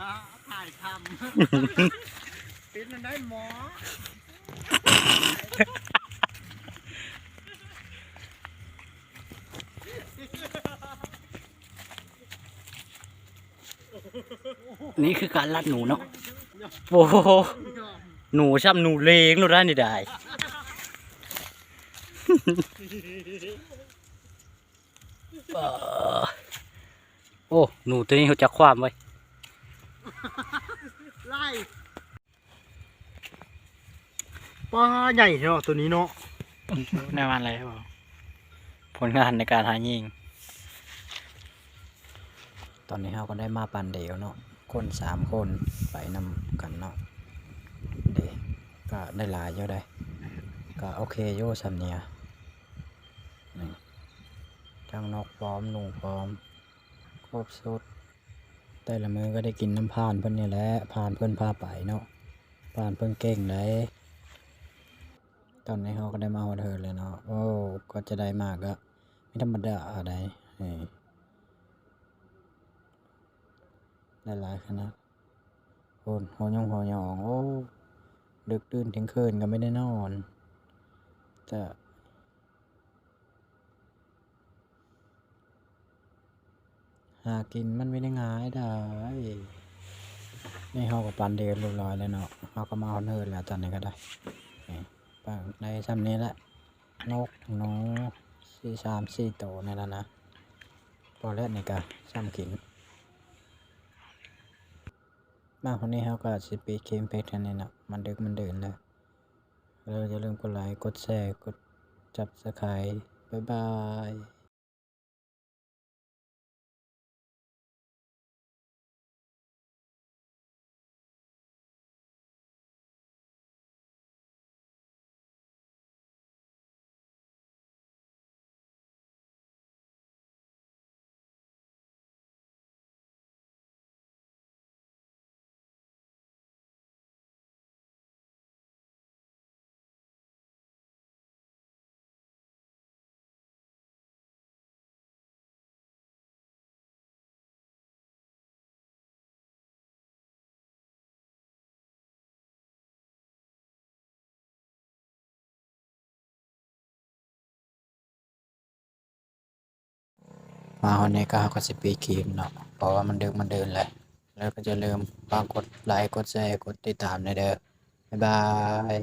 อ่าถ่ายทำ เป็นอันได้หมอนี่คือการลัดหนูเนาะโอ้โหหนูช่ำหนูเลงเราได้นี่ได้เอ่อโอ้ หนูตัวนี้เขาจะความไว้ไล่ ปลาใหญ่เนาะตัวนี้เนาะในวันอะไรครับผลงานในการหายิง ตอนนี้เราก็ได้มาปันเดียวเนาะ คนสามคนไปนำกันเนาะ เด็กก็ได้หลายเยอะได้ ก็โอเคโย่สำเนียนี่ทั้งนกพร้อมหนูพร้อม ครบสุด แต่ละมือก็ได้กินน้ำพานเพิ่นนี่แหละพานเพิ่นพาไปเนาะพานเพิ่นเก่งได้ตอนนี้เขาก็ได้มาฮอดเฮิร์เลยเนาะโอ้ก็จะได้มากก็ไม่ธรรมดาอะไรได้หลายขนาดโอนหัวยองหัวยองโอ้ดึกดื่นถึงคืนก็ไม่ได้นอนแต่ หากินมันไม่ได้ง่ายได้นี่เขาก็ปันเดือนเรียบร้อยแล้วเนาะเขาก็มาฮอดเฮิร์แล้วตอนนี้ก็ได้นี่ปังในซ้ำนี้แหละนกหนูสี่สามสี่โตนี่แหละนะพอแล้วนี่ก็ซ้ำกินมาคนนี้เขาก็สิปีเคมเพชรอันนี้นะมันดึกมันเดินแล้วแล้วอย่าลืมกดไลค์กดแชร์กดจับสไครต์บ๊ายบาย มาคนนี้ก็เขาก็สิปีครีมเนาะเพราะว่ามันดึกมันเดินเลยแล้วก็จะลืมฝากกดไลค์กดแชร์กดติดตามในเด้อบ๊ายบาย